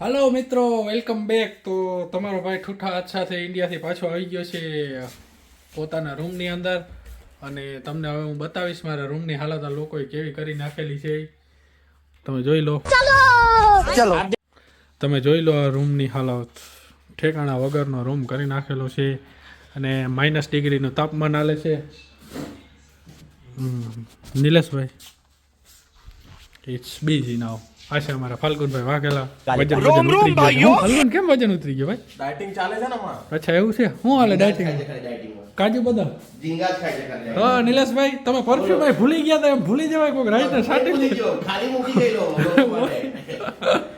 હાલો મિત્રો. Welcome back તો તમારો ભાઈ ઠૂઠા અચ્છાથી ઇન્ડિયાથી પાછો આવી ગયો છે પોતાના રૂમની અંદર. અને તમને હવે હું બતાવીશ મારા રૂમની હાલત આ લોકોએ કેવી કરી નાખેલી છે. તમે જોઈ લો. ચલો! તમે જોઈ લો આ રૂમની હાલત. ઠેકાણા વગરનો રૂમ કરી નાખેલો છે. અને માઇનસ ડિગ્રીનું તાપમાન હાલે છે. નિલેશભાઈ ઇટ્સ બીઝી નાવ આ છે અમારા ફાલ્ગુનભાઈ વાઘેલા વજન વજન ઉતરી ગયું. હું, ફાલ્ગુન કેમ વજન ઉતરી ગયો ભાઈ? ડાયટિંગ ચાલે છે ને હમણાં? અચ્છા એવું છે? હું હાલે ડાયટિંગ કાજુ બદામ? ઝીંગા ખાઈ છે ખાલી હા નિલેશભાઈ તમે પરફ્યુમ ભાઈ ભૂલી ગયા હતા એમ ભૂલી જવાય કોક રાઈટ ને સાટી ગયો, ખાલી મૂકી ગયેલો.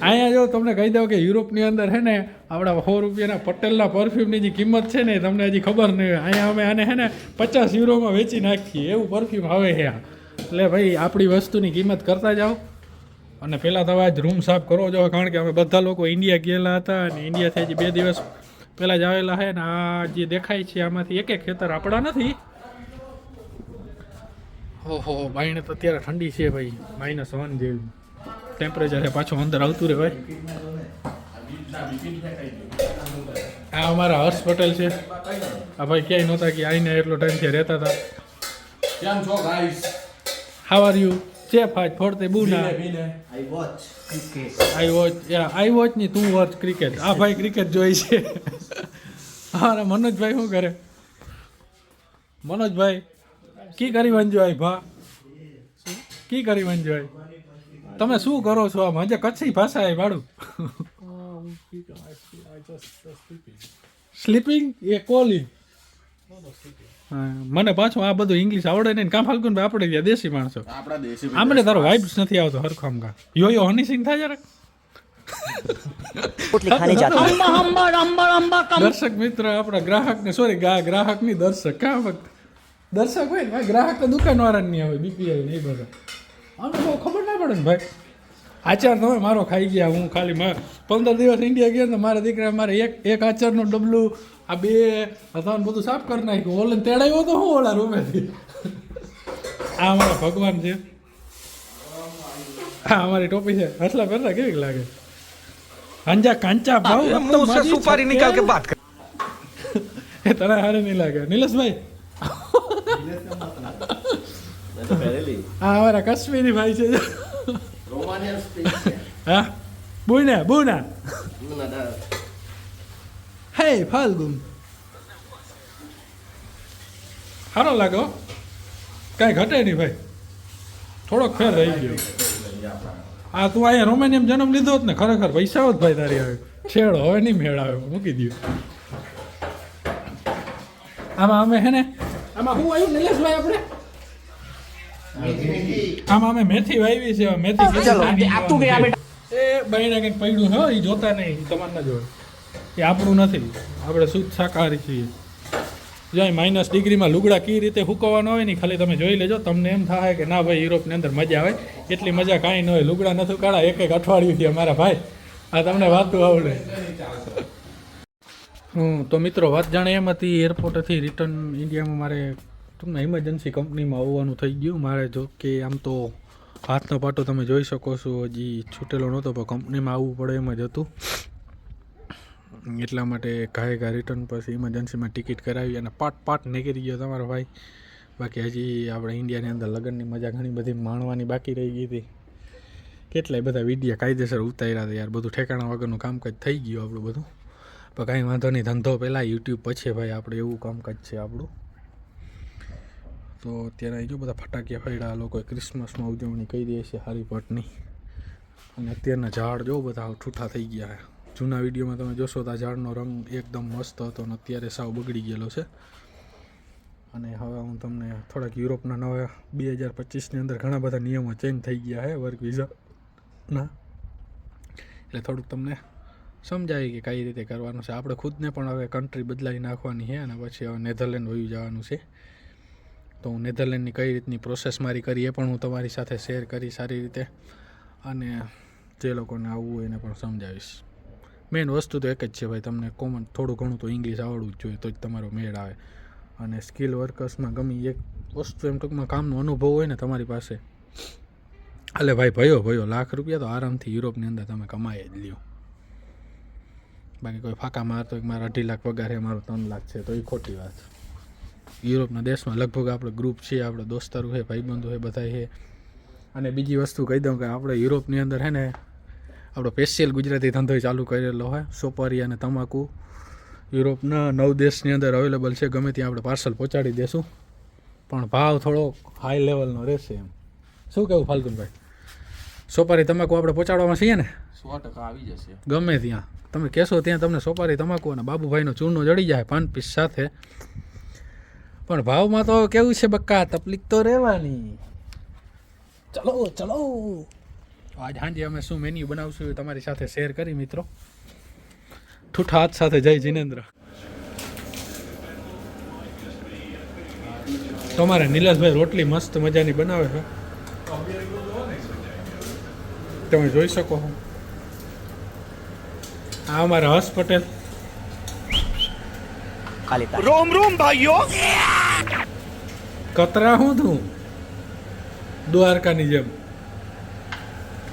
અહીંયા જો તમને કહી દઉં કે યુરોપની અંદર છે ને આપણા સો રૂપિયાના પટેલના પરફ્યુમની જે કિંમત છે ને તમને હજી ખબર નહીં અહીંયા અમે આને છે ને પચાસ યુરોમાં વેચી નાખીએ. એવું પરફ્યુમ આવે છે આ. એટલે ભાઈ, આપણી વસ્તુની કિંમત કરતા જાઓ. અને પહેલાં તો આજ રૂમ સાફ કરવો જાઓ કારણ કે અમે બધા લોકો ઇન્ડિયા ગયેલા હતા અને ઇન્ડિયાથી હજી બે દિવસ પહેલાં જ આવેલા છે ને આ જે દેખાય છે, આમાંથી એક એક ખેતર આપણા નથી. ઓહો બાઈને તો અત્યારે ઠંડી છે ભાઈ માઇનસ વન જેવી. ટેમ્પરેચર છે પાછું અંદર આવતું રહે ભાઈ. આ અમારા હર્ષ પટેલ છે. આ ભાઈ ક્યાંય નહોતા કે આઈને એટલો ટાઈમથી રહેતા હતા. કેમ છો guys? How are you chef આજ ફોડતે બુના. I watch cricket. I watch I વોચની તું વોચ ક્રિકેટ આ ભાઈ ક્રિકેટ જોઈ છે. હા મનોજભાઈ શું કરે? મનોજભાઈ કી કરી વંજો આઈ ભા? કી કરી વંજો આઈ તમે શું કરો છો આમ? હજે કચ્છી ભાષા આઈ ભાડું સ્લીપિંગ એ કોલિંગ. મને પાછું આ બધું ઇંગ્લિશ આવડે નહીં કામ ફાલ્ગુન ભાઈ આપણે ગયા દેશી માણસો. આપણા દેશી આમને તારો વાઇબ્સ નથી આવતો હરખો આમ કા યો યો હની સિંગ થાય જરા પોટલી ખાને જાતી હૈ દર્શક મિત્ર આપણા ગ્રાહક ને સોરી ગ્રાહકની દર્શક કા વખત દર્શક હોય ને ગ્રાહક તો દુકાન વાળા ની આવે બીપીએલ ને એ બધા. આને બહુ ખબર ના પડે ને ભાઈ. આચાર તમે મારો ખાઈ ગયા હું ખાલી પંદર દિવસ ઇન્ડિયા ગયા ને મારા દીકરા મારે એક એક આચારનું ડબલું આ બે હથાણ બધું સાફ કરી નાખ્યું. ઓલન તેડાયો તો હું ઓલા રૂમેથી? આ અમારા ભગવાન છે. હા અમારી ટોપી છે. હસલા પહેલા કેવી લાગે? અંજા કાંચા ભાવ સુપારી નિકાલ કે બાત એ તને હારે નહીં લાગે. નીલેશભાઈ? હા અમારા કાશ્મીરી ભાઈ છે. હા બુના બુના ના, ના. હે ફાલ્ગુન સારો લાગો કાંઈ ઘટે નહીં ભાઈ થોડોક ફેર રહી ગયો આ તું અહીંયા રોમેનિયમ જન્મ લીધો જ ને ખરેખર પૈસા જ ભાઈ તારી આવે છેડો હવે નહીં મેળ આવ્યો મૂકી દઉં આમાં અમે હે ને આમાં હું આવ્યું નિલેશભાઈ આપણે આમાં અમે મેથી વાવી છે મેથી તું ગયા બેટા. એ બહેને કંઈક પડ્યું હો એ જોતા નહીં તમારે ના જોવે. એ આપણું નથી. આપણે શુદ્ધ શાકાહારી છીએ. જો માઇનસ ડિગ્રીમાં લુગડા કઈ રીતે હુકવવાનો હોય ને ખાલી તમે જોઈ લેજો. તમને એમ થાય કે ના ભાઈ યુરોપની અંદર મજા આવે. એટલી મજા કાંઈ ન હોય. લુગડા નથી કાઢા એક એક અઠવાડિયું છે મારા ભાઈ. આ તમને વાતું આવડે. હું તો મિત્રો વાત જાણે એમ હતી એરપોર્ટેથી રિટર્ન ઇન્ડિયામાં મારે ટૂંકમાં ઇમરજન્સી કંપનીમાં આવવાનું થઈ ગયું મારે જો કે આમ તો હાથનો પાટો તમે જોઈ શકો છો, હજી છૂટેલો નહોતો, પણ કંપનીમાં આવવું પડે એમ જ હતું. એટલા માટે ઘાય ઘા રિટર્ન પછી ઇમરજન્સીમાં ટિકિટ કરાવી અને પાટ પાટ નીકળી ગયો તમારો ભાઈ. બાકી હજી આપણે ઇન્ડિયાની અંદર લગ્નની મજા ઘણી બધી માણવાની બાકી રહી ગઈ હતી. કેટલાય બધા વિડીયા કાયદેસર ઉતાર્યા હતા યાર, બધું ઠેકાણા વગરનું કામકાજ થઈ ગયું આપણું બધું. પણ કાંઈ વાંધો નહીં, ધંધો પહેલાં યુટ્યુબ પછી ભાઈ, આપણે એવું કામકાજ છે આપણું. તો અત્યારે અહીં જો બધા ફટાકિયા ફાડ્યા લોકોએ ક્રિસમસમાં ઉજવણી કરી છે હારી પટની. અને અત્યારના ઝાડ જો બધા ઠૂઠા થઈ ગયા જૂના વિડીયોમાં તમે જોશો તો આ ઝાડનો રંગ એકદમ મસ્ત હતો અને અત્યારે સાવ બગડી ગયેલો છે. અને હવે હું તમને થોડાક યુરોપના નવા બે હજાર પચીસની અંદર ઘણા બધા નિયમો ચેન્જ થઈ ગયા છે વર્ક વિઝાના એટલે થોડુંક તમને સમજાય કે કઈ રીતે કરવાનું છે. આપણે ખુદને પણ હવે કન્ટ્રી બદલાવી નાખવાની છે અને પછી હવે નેધરલેન્ડ વયું જવાનું છે. તો હું નેધરલેન્ડની કઈ રીતની પ્રોસેસ મારી કરી એ પણ હું તમારી સાથે શેર કરી સારી રીતે. અને જે લોકોને આવવું હોય એને પણ સમજાવીશ. મેઇન વસ્તુ તો એક જ છે ભાઈ, તમને કોમન થોડું ઘણું તો ઇંગ્લિશ આવડવું જ જોઈએ, તો જ તમારો મેળ આવે. અને સ્કિલ વર્કર્સમાં ગમી એક વસ્તુ એમ ટૂંકમાં કામનો અનુભવ હોય ને તમારી પાસે. અલે ભાઈ, ભયો ભયો, લાખ રૂપિયા તો આરામથી યુરોપની અંદર તમે કમાઈ જ લ્યો. બાકી કોઈ ફાંકા મારતો એક મારા અઢી લાખ પગાર છે મારો ત્રણ લાખ છે, તો એ ખોટી વાત. યુરોપના દેશમાં લગભગ આપણે ગ્રુપ છે આપણે દોસ્તારો છે ભાઈબંધો છે બધા છે. અને બીજી વસ્તુ કહી દઉં કે આપણે યુરોપની અંદર છે ને આપણો સ્પેશિયલ ગુજરાતી ધંધો ચાલુ કરેલો હોય સોપારી અને તમાકુ. યુરોપના નવ દેશની અંદર અવેલેબલ છે ગમે ત્યાં આપણે પાર્સલ પહોંચાડી દેશું. પણ ભાવ થોડો હાઈ લેવલનો રહેશે એમ. શું કેવું ફાલ્ગુનભાઈ? સોપારી તમાકુ આપણે પહોંચાડવામાં છીએ ને? સો ટકા આવી જશે. ગમે ત્યાં. તમે કહેશો ત્યાં તમને સોપારી તમાકુ અને બાબુભાઈનો ચૂનો જડી જાય પાન પીસ સાથે. પણ ભાવમાં તો કેવું છે બક્કા તકલીફ તો રહેવાની. ચલો ચલો. આજ સાંજે અમે શું મેન્યુ બનાવશું એ તમારી સાથે શેર કરી મિત્રો. ઠૂઠા હાથ સાથે જય જીનેન્દ્ર. તમારે નીલાશભાઈ રોટલી મસ્ત મજાની બનાવે છે. તમે જોઈ શકો છો. આ અમારા હર્ષ પટેલ. રોમ રોમ ભાઈઓ. કતરા હું તું દ્વારકાની જેમ.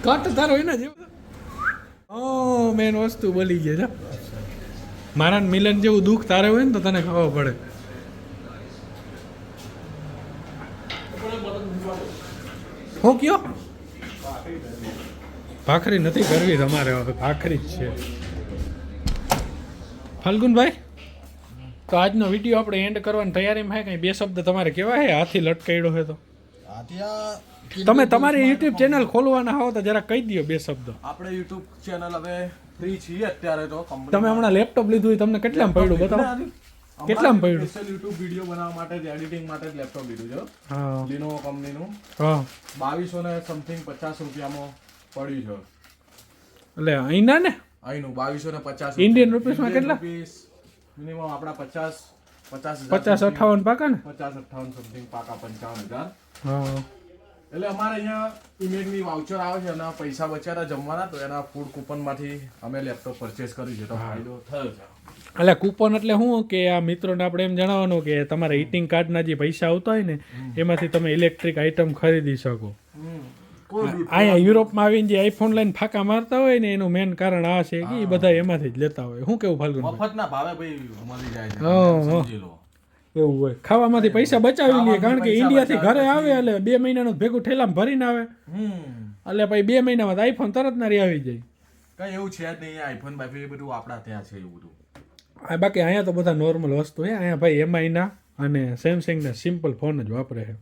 કટ તારો એના જેમ ઓ મેન વસ્તુ બોલી ગઈ છે મારા મિલન જેવું દુઃખ તારે હોય ને તો તને ખબર પડે. હું કયો? ભાખરી નથી કરવી તમારે, હવે ભાખરી જ છે. ફાલ્ગુનભાઈ? તો આજનો વીડિયો આપણે એન્ડ કરવાની તૈયારીમાં કંઈ? બે શબ્દ તમારે કેવા હે? હાથી લટકાયડો હે તો. તમે તમારી યુટ્યુબ ચેનલ ખોલવાના હો તો જરા કહી દો બે શબ્દ. આપણે યુટ્યુબ ચેનલ હવે ફ્રી છીએ અત્યારે તો તમે હમણાં લેપટોપ લીધું હોય તમને કેટલામાં પડ્યું બતાવો? કેટલામાં પડ્યું? સ્પેશિયલ યુટ્યુબ વીડિયો બનાવવા માટે જ એડિટિંગ માટે જ લેપટોપ લીધું છે હા. લિનોવો કંપનીનું હા. બાવીસો ને સમથિંગ પચાસ રૂપિયામાં પડ્યું છે એટલે અહીંના ને? અહીંનું બાવીસો ને પચાસ ઇન્ડિયન rupeesમાં કેટલા? મિનિમમ આપણા પચાસ પચાસ પચાસ અઠાવન પાકા ને? પચાસ અઠાવન સમથિંગ પાકા પંચાવન હજાર. હા. એટલે અમારે અહીંયા ઇમેજની વાઉચર આવે છે એના પૈસા બચારા જમવાના તો એના ફૂડ કૂપનમાંથી અમે લેપટોપ પરચેસ કર્યું છે. તો ફાયદો થયો છે. એટલે કૂપન એટલે શું કે આ મિત્રોને આપણે એમ જણાવવાનું કે તમારા હિટિંગ કાર્ડના જે પૈસા આવતા હોય ને એમાંથી તમે ઇલેક્ટ્રિક આઇટમ ખરીદી શકો. અહીંયા યુરોપમાં આવીને જે આઈફોન લઈને ફાંકા મારતા હોય ને એનું મેન કારણ આ છે કે એ બધા એમાંથી જ લેતા હોય. શું કેવું ફાલ્ગુન મફતના ભાવે ભાઈ મળી જાય છે એવું હોય. ખાવામાંથી પૈસા બચાવી લઈએ કારણ કે ઇન્ડિયાથી ઘરે આવે એટલે બે મહિનાનું ભેગું ઠેલામાં ભરીને આવે. હમ. એટલે પછી બે મહિનામાં આઈફોન તરત નારી આવી જાય. કઈ એવું છે જ નહીં આઈફોન બાઈફોન એ બધું આપણા ત્યાં છે એવું બધું. બાકી અહીંયા તો બધા નોર્મલ વસ્તુ છે. અહીંયા ભાઈ એમઆઈના અને સેમસંગના સિમ્પલ ફોન જ વાપરે છે.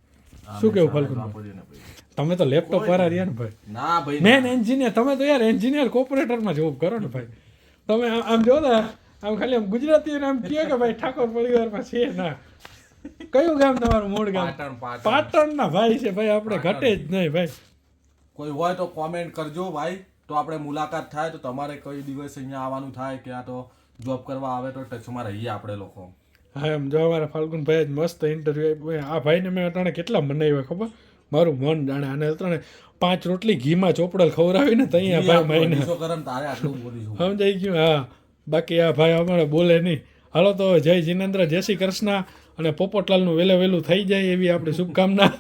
શું કેવું ફાલ્ગુન વાપરીએ ને ભાઈ. તમે તો લેપટોપ વાળા રહ્યા ને ભાઈ. ના ભાઈ મેન એન્જિનિયર તમે તો યાર એન્જિનિયર કોર્પોરેટરમાં જોબ કરો ને ભાઈ. તમે આમ- આમ જો ને આમ ખાલી આમ ગુજરાતી આમ કહે કે ભાઈ ઠાકોર પરિવારમાં છે ના. કયું ગામ તમારું મૂળ ગામ? પાટણ ના ભાઈ છે ભાઈ આપણે ઘટે જ નહીં ભાઈ. કોઈ હોય તો કોમેન્ટ કરજો ભાઈ. તો આપણે મુલાકાત થાય તો તમારે કઈ દિવસ અહીંયા આવવાનું થાય કે આ તો જોબ કરવા આવે તો ટચમાં રહીએ આપણે લોકો. હા એમ જો અમારા ફાલ્ગુનભાઈ જ મસ્ત ઇન્ટરવ્યુ આ ભાઈને મેં અટાણે કેટલા મનાવ્યા ખબર? મારું મન જાણે અને અટાણે પાંચ રોટલી ઘીમાં ચોપડલ ખવડાવીને તો અહીંયા ભાઈ માઈને સમજાઈ ગયું? હા. બાકી આ ભાઈ અમારે બોલે નહીં. હાલો તો જય જીનેન્દ્ર જય શ્રી કૃષ્ણ અને પોપટલાલનું વહેલે વહેલું થઈ જાય એવી આપણી શુભકામના.